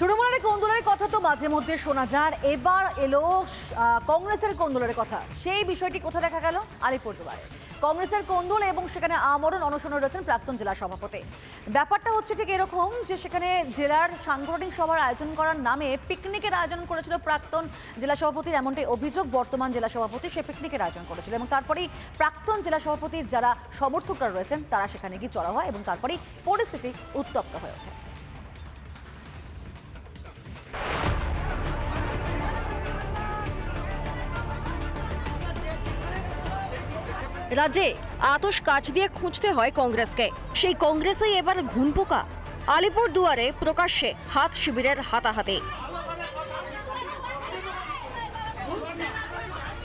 তৃণমূলের কোন্দলের কথা তো মাঝে মধ্যে শোনা যায়। এবার এলো কংগ্রেসের কোন্দলের কথা। সেই বিষয়টি কোথায় দেখা গেল? আলিপুরদুয়ারে কংগ্রেসের কোন্দল এবং সেখানে আমরণ অনশনে রয়েছেন প্রাক্তন জেলা সভাপতি। ব্যাপারটা হচ্ছে ঠিক এরকম যে সেখানে জেলার সাংগঠনিক সভার আয়োজন করার নামে পিকনিকের আয়োজন করেছিল প্রাক্তন জেলা সভাপতির এমনটাই অভিযোগ। বর্তমান জেলা সভাপতি সে পিকনিকের আয়োজন করেছিল এবং তারপরেই প্রাক্তন জেলা সভাপতির যারা সমর্থকরা রয়েছেন, তারা সেখানে গিয়ে চড়া হয় এবং তারপরেই পরিস্থিতি উত্তপ্ত হয়ে ওঠে। রাজ্যে আতস কাচ দিয়ে খুঁজতে হয় কংগ্রেসকে। সেই কংগ্রেসেই এবার ঘুন পোকা। আলিপুর দুয়ারে প্রকাশ্যে হাত শিবিরের হাতাহাতি।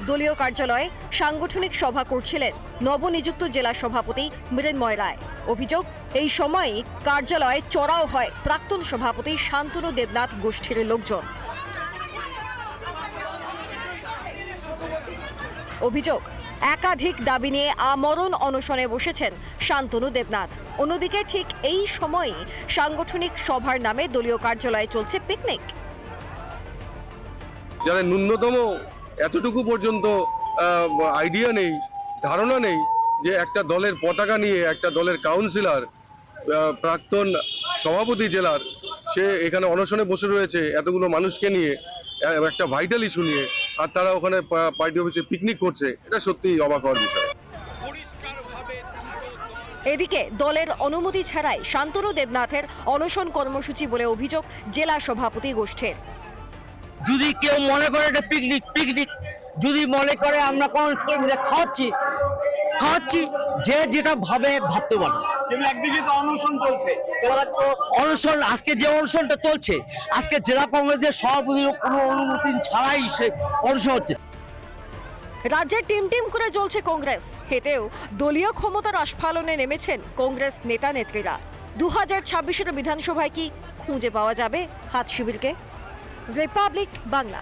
দলীয় কার্যালয়ে সাংগঠনিক সভা করছিলেন নবনিযুক্ত জেলা সভাপতি মৃন্ময় রায়। অভিযোগ, এই সময়েই কার্যালয়ে চড়াও হয় প্রাক্তন সভাপতি শান্তনু দেবনাথ গোষ্ঠীর লোকজন। অভিযোগ একাধিক দাবি নিয়ে আমরণ অনশনে বসেছেন শান্তনু দেবনাথ। অন্যদিকে ঠিক এই সময়ে সাংগঠনিক সভার নামে দলীয় কার্যালয়ে চলছে পিকনিক। যাদের ন্যূনতম এতটুকু পর্যন্ত আইডিয়া নেই, ধারণা নেই যে একটা দলের পতাকা নিয়ে একটা দলের কাউন্সিলর প্রাক্তন সভাপতি জেলার সে এখানে অনশনে বসে রয়েছে এতগুলো মানুষকে নিয়ে একটা ভাইটাল ইস্যু নিয়ে। আর তারা ওখানে পার্টি অফিসে পিকনিক করছে এটা সত্যিই অবাক হওয়ার বিষয়। এদিকে দলের অনুমতি ছাড়াই শান্তনু দেবনাথের অনশন কর্মসূচি বলে অভিযোগ জেলা সভাপতি গোষ্ঠীর। যদি কেউ মনে করে এটা পিকনিক পিকনিক যদি মনে করে আমরা কোন খাওয়াচ্ছি খাওয়াচ্ছি যে যেটা ভাবে ভাবতে পারে। একদিকে তো অনশন চলছে। অনশন, আজকে যে অনশনটা চলছে, আজকে জেলা কংগ্রেসের সভাপতির কোনো অনুমতি ছাড়াই সে অনশন হচ্ছে। রাজ্যে টিম টিম করে চলছে কংগ্রেস। হেতেও দলীয় ক্ষমতার আস্ফালনে নেমেছেন কংগ্রেস নেতা নেত্রীরা। দু হাজার বিধানসভায় কি খুঁজে পাওয়া যাবে হাত শিবিরকে? রিপাবলিক বাংলা।